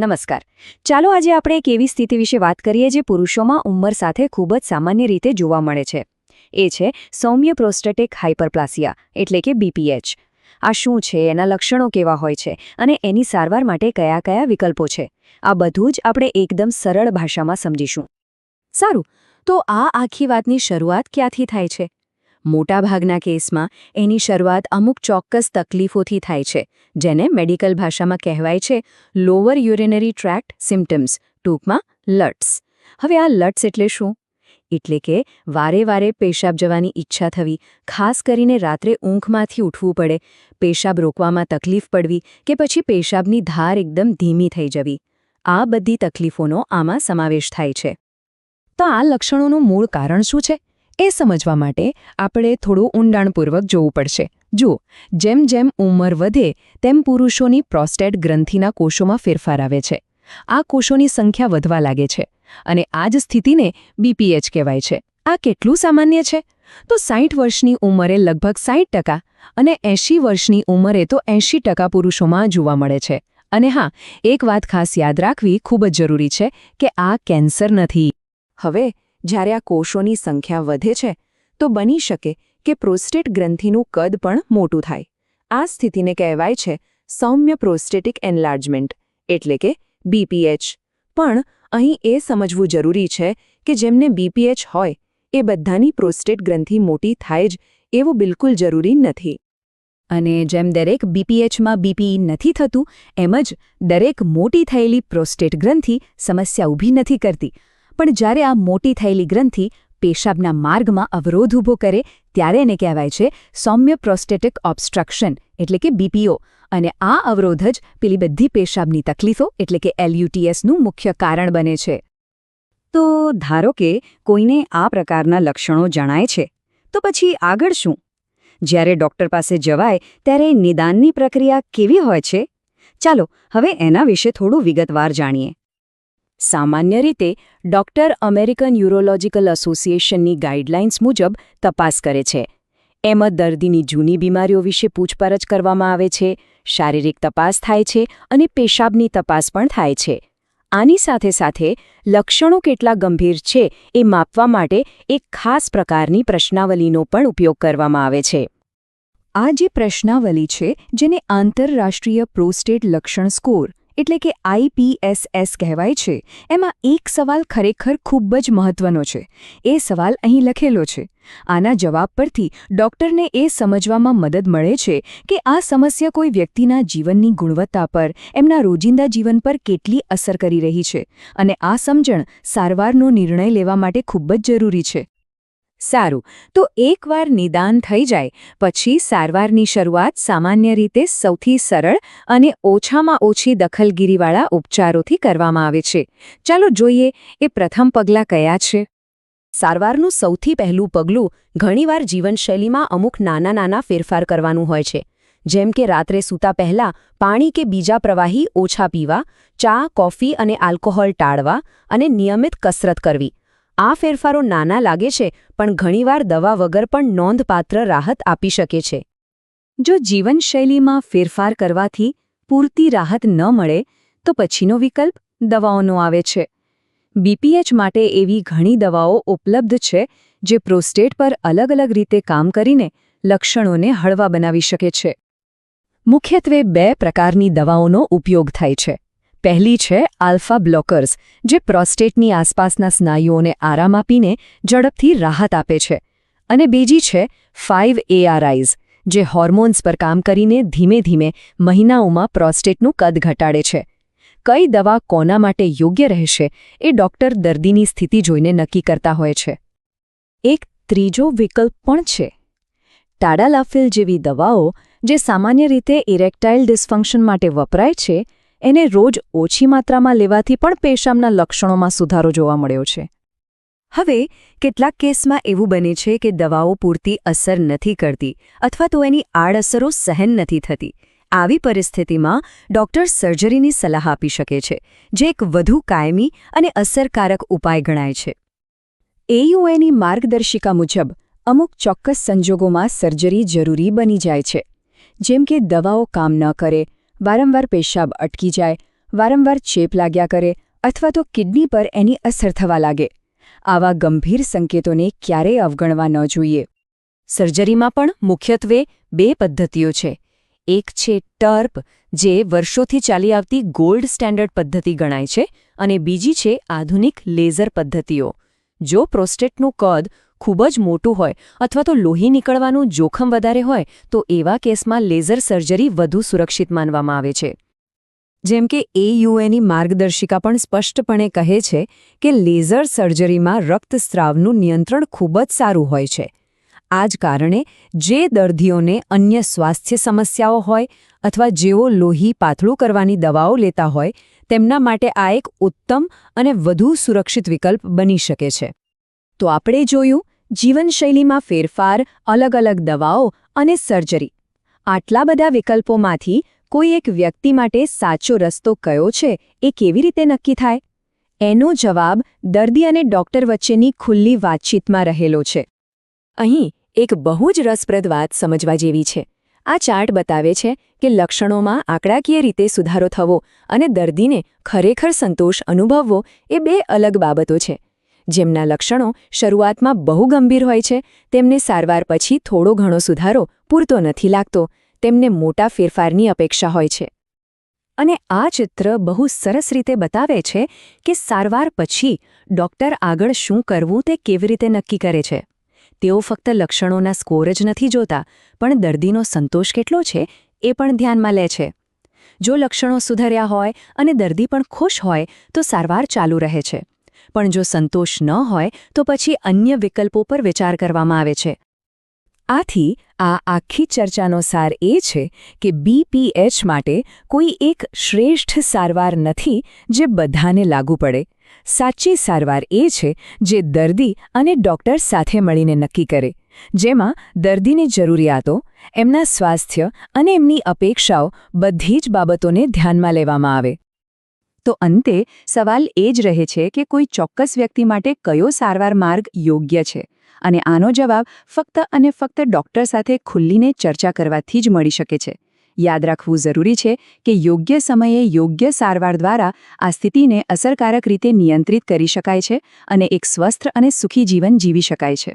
નમસ્કાર. ચાલો આજે આપણે એક એવી સ્થિતિ વિશે વાત કરીએ જે પુરુષોમાં ઉંમર સાથે ખૂબ જ સામાન્ય રીતે જોવા મળે છે. એ છે સૌમ્ય પ્રોસ્ટેટિક હાઇપરપ્લાસિયા એટલે કે બીપીએચ આ શું છે? એના લક્ષણો કેવા હોય છે? અને એની સારવાર માટે કયા કયા વિકલ્પો છે? આ બધું જ આપણે એકદમ સરળ ભાષામાં સમજીશું. સારું. તો આ આખી વાતની શરૂઆત ક્યાંથી થાય છે? મોટાભાગના કેસમાં એની શરૂઆત અમુક ચોક્કસ તકલીફોથી થાય છે, જેને મેડિકલ ભાષામાં કહેવાય છે લોઅર યુરિનરી ટ્રેક્ટ સિમ્ટમ્સ ટૂંકમાં લટ્સ. હવે આ લટ્સ એટલે શું? એટલે કે વારે વારે પેશાબ જવાની ઈચ્છા થવી, ખાસ કરીને રાત્રે ઊંઘમાંથી ઉઠવું પડે, પેશાબ રોકવામાં તકલીફ પડવી કે પછી પેશાબની ધાર એકદમ ધીમી થઈ જવી. આ બધી તકલીફોનો આમાં સમાવેશ થાય છે. તો આ લક્ષણોનું મૂળ કારણ શું છે? એ સમજવા માટે આપણે થોડું ઊંડાણપૂર્વક જોવું પડશે. જુઓ, જેમ જેમ ઉંમર વધે, તેમ પુરુષોની પ્રોસ્ટેટ ગ્રંથિના કોષોમાં ફેરફાર આવે છે. આ કોષોની સંખ્યા વધવા લાગે છે અને આ જ સ્થિતિને બીપીએચ કહેવાય છે. આ કેટલું સામાન્ય છે? તો સાઠ વર્ષની ઉંમરે લગભગ સાઠ અને એંશી વર્ષની ઉંમરે તો એંશી પુરુષોમાં જોવા મળે છે. અને હા, એક વાત ખાસ યાદ રાખવી ખૂબ જ જરૂરી છે કે આ કેન્સર નથી. હવે જ્યારે આ કોષોની સંખ્યા વધે છે, તો બની શકે કે પ્રોસ્ટેટ ગ્રંથિનું કદ પણ મોટું થાય. આ સ્થિતિને કહેવાય છે સૌમ્ય પ્રોસ્ટેટિક એનલાર્જમેન્ટ, એટલે કે બીપીએચ પણ અહીં એ સમજવું જરૂરી છે કે જેમને બીપીએચ હોય, એ બધાની પ્રોસ્ટેટ ગ્રંથિ મોટી થાય જ એવું બિલકુલ જરૂરી નથી. અને જેમ દરેક બીપીએચમાં બીપીઈ નથી થતું, એમ જ દરેક મોટી થયેલી પ્રોસ્ટેટ ગ્રંથિ સમસ્યા ઊભી નથી કરતી. પણ જ્યારે આ મોટી થયેલી ગ્રંથિ પેશાબના માર્ગમાં અવરોધ ઊભો કરે, ત્યારે એને કહેવાય છે સૌમ્ય પ્રોસ્ટેટિક ઓબસ્ટ્રક્શન, એટલે કે બીપીઓ અને આ અવરોધ જ પેલી બધી પેશાબની તકલીફો, એટલે કે એલયુટીએસનું મુખ્ય કારણ બને છે. તો ધારો કે કોઈને આ પ્રકારના લક્ષણો જણાય છે, તો પછી આગળ શું? જ્યારે ડોક્ટર પાસે જવાય, ત્યારે નિદાનની પ્રક્રિયા કેવી હોય છે? ચાલો, હવે એના વિશે થોડું વિગતવાર જાણીએ. સામાન્ય રીતે, ડોક્ટર અમેરિકન યુરોલોજીકલ એસોસિએશનની ગાઈડલાઇન્સ મુજબ તપાસ કરે છે. એમાં દર્દીની જૂની બીમારીઓ વિશે પૂછપરછ કરવામાં આવે છે, શારીરિક તપાસ થાય છે અને પેશાબની તપાસ પણ થાય છે. આની સાથે સાથે, લક્ષણો કેટલા ગંભીર છે એ માપવા માટે એક ખાસ પ્રકારની પ્રશ્નાવલીનો પણ ઉપયોગ કરવામાં આવે છે. આ જે પ્રશ્નાવલી છે, જેને આંતરરાષ્ટ્રીય પ્રોસ્ટેટ લક્ષણ સ્કોર એટલે કે આઈપીએસએસ કહેવાય છે, એમાં એક સવાલ ખરેખર ખૂબ જ મહત્વનો છે. એ સવાલ અહીં લખેલો છે. આના જવાબ પરથી ડોક્ટરને એ સમજવામાં મદદ મળે છે કે આ સમસ્યા કોઈ વ્યક્તિના જીવનની ગુણવત્તા પર, એમના રોજિંદા જીવન પર કેટલી અસર કરી રહી છે. અને આ સમજણ સારવારનો નિર્ણય લેવા માટે ખૂબ જ જરૂરી છે. સારું, તો એકવાર નિદાન થઈ જાય, પછી સારવારની શરૂઆત સામાન્ય રીતે સૌથી સરળ અને ઓછામાં ઓછી દખલગીરીવાળા ઉપચારોથી કરવામાં આવે છે. ચાલો જોઈએ, એ પ્રથમ પગલાં કયા છે? સારવારનું સૌથી પહેલું પગલું ઘણીવાર જીવનશૈલીમાં અમુક નાના નાના ફેરફાર કરવાનું હોય છે. જેમ કે રાત્રે સૂતા પહેલાં પાણી કે બીજા પ્રવાહી ઓછા પીવા, ચા, કોફી અને આલ્કોહોલ ટાળવા અને નિયમિત કસરત કરવી. આ ફેરફારો નાના લાગે છે, પણ ઘણીવાર દવા વગર પણ નોંધપાત્ર રાહત આપી શકે છે. જો જીવનશૈલીમાં ફેરફાર કરવાથી પૂરતી રાહત ન મળે, તો પછીનો વિકલ્પ દવાઓનો આવે છે. બીપીએચ માટે એવી ઘણી દવાઓ ઉપલબ્ધ છે, જે પ્રોસ્ટેટ પર અલગ અલગ રીતે કામ કરીને લક્ષણોને હળવા બનાવી શકે છે. મુખ્યત્વે બે પ્રકારની દવાઓનો ઉપયોગ થાય છે. પહેલી છે આલ્ફા બ્લોકર્સ, જે પ્રોસ્ટેટની આસપાસના સ્નાયુઓને આરામ આપીને ઝડપથી રાહત આપે છે. અને બીજી છે ફાઇવ એઆરઆઈઝ, જે હોર્મોન્સ પર કામ કરીને ધીમે ધીમે મહિનાઓમાં પ્રોસ્ટેટનું કદ ઘટાડે છે. કઈ દવા કોના માટે યોગ્ય રહેશે એ ડોક્ટર દર્દીની સ્થિતિ જોઈને નક્કી કરતા હોય છે. એક ત્રીજો વિકલ્પ પણ છે. ટાડાલાફિલ જેવી દવાઓ, જે સામાન્ય રીતે ઇરેક્ટાઇલ ડિસ્ફંક્શન માટે વપરાય છે એને રોજ ઓછી માત્રામાં લેવાથી પણ પેશાબના લક્ષણોમાં સુધારો જોવા મળ્યો છે. હવે, કેટલાક કેસમાં એવું બને છે કે દવાઓ પૂરતી અસર નથી કરતી અથવા તો એની આડઅસરો સહન નથી થતી. આવી પરિસ્થિતિમાં ડોક્ટર સર્જરીની સલાહ આપી શકે છે, જે એક વધુ કાયમી અને અસરકારક ઉપાય ગણાય છે. એયુએની માર્ગદર્શિકા મુજબ, અમુક ચોક્કસ સંજોગોમાં સર્જરી જરૂરી બની જાય છે, જેમ કે દવાઓ કામ ન કરે વારંવાર પેશાબ અટકી જાય, વારંવાર ચેપ લાગ્યા કરે અથવા તો કિડની પર એની અસર થવા લાગે. આવા ગંભીર સંકેતોને ક્યારેય અવગણવા ન જોઈએ. સર્જરીમાં પણ મુખ્યત્વે બે પદ્ધતિઓ છે. એક છે ટર્પ, જે વર્ષોથી ચાલી આવતી ગોલ્ડ સ્ટેન્ડર્ડ પદ્ધતિ ગણાય છે અને બીજી છે આધુનિક લેઝર પદ્ધતિઓ. જો પ્રોસ્ટેટનું કદ ખૂબ જ મોટું હોય અથવા તો લોહી નીકળવાનું જોખમ વધારે હોય, તો એવા કેસમાં લેઝર સર્જરી વધુ સુરક્ષિત માનવામાં આવે છે. જેમ કે એયુએની માર્ગદર્શિકા પણ સ્પષ્ટપણે કહે છે કે લેઝર સર્જરીમાં રક્તસ્રાવનું નિયંત્રણ ખૂબ જ સારું હોય છે. આ જ કારણે જે દર્દીઓને અન્ય સ્વાસ્થ્ય સમસ્યાઓ હોય અથવા જેઓ લોહી પાતળું કરવાની દવાઓ લેતા હોય, તેમના માટે આ એક ઉત્તમ અને વધુ સુરક્ષિત વિકલ્પ બની શકે છે. તો આપણે જોયું જીવનશૈલીમાં ફેરફાર અલગ અલગ દવાઓ અને સર્જરી. આટલા બધા વિકલ્પોમાંથી કોઈ એક વ્યક્તિ માટે સાચો રસ્તો કયો છે એ કેવી રીતે નક્કી થાય? એનો જવાબ દર્દી અને ડોક્ટર વચ્ચેની ખુલ્લી વાતચીતમાં રહેલો છે. અહીં એક બહુ જ રસપ્રદ વાત સમજવા જેવી છે. આ ચાર્ટ બતાવે છે કે લક્ષણોમાં આંકડાકીય રીતે સુધારો થવો અને દર્દીને ખરેખર સંતોષ અનુભવવો એ બે અલગ બાબતો છે. જેમના લક્ષણો શરૂઆતમાં બહુ ગંભીર હોય છે, તેમને સારવાર પછી થોડો ઘણો સુધારો પૂરતો નથી લાગતો, તેમને મોટા ફેરફારની અપેક્ષા હોય છે. અને આ ચિત્ર બહુ સરસ રીતે બતાવે છે કે સારવાર પછી ડોક્ટર આગળ શું કરવું તે કેવી રીતે નક્કી કરે છે. તેઓ ફક્ત લક્ષણોના સ્કોર જ નથી જોતા, પણ દર્દીનો સંતોષ કેટલો છે એ પણ ધ્યાનમાં લે છે. જો લક્ષણો સુધર્યા હોય અને દર્દી પણ ખુશ હોય, તો સારવાર ચાલુ રહે છે. પણ જો સંતોષ ન હોય, તો પછી અન્ય વિકલ્પો પર વિચાર કરવામાં આવે છે. આથી, આ આખી ચર્ચાનો સાર એ છે કે બીપીએચ માટે કોઈ એક શ્રેષ્ઠ સારવાર નથી જે બધાને લાગુ પડે. સાચી સારવાર એ છે જે દર્દી અને ડોક્ટર સાથે મળીને નક્કી કરે, જેમાં દર્દીની જરૂરિયાતો, એમના સ્વાસ્થ્ય અને એમની અપેક્ષાઓ બધી જ બાબતોને ધ્યાનમાં લેવામાં આવે. તો અંતે સવાલ એ જ રહે છે કે કોઈ ચોક્કસ વ્યક્તિ માટે કયો સારવાર માર્ગ યોગ્ય છે? અને આનો જવાબ ફક્ત અને ફક્ત ડોક્ટર સાથે ખુલ્લીને ચર્ચા કરવાથી જ મળી શકે છે. યાદ રાખવું જરૂરી છે કે યોગ્ય સમયે યોગ્ય સારવાર દ્વારા આ સ્થિતિને અસરકારક રીતે નિયંત્રિત કરી શકાય છે અને એક સ્વસ્થ અને સુખી જીવન જીવી શકાય છે.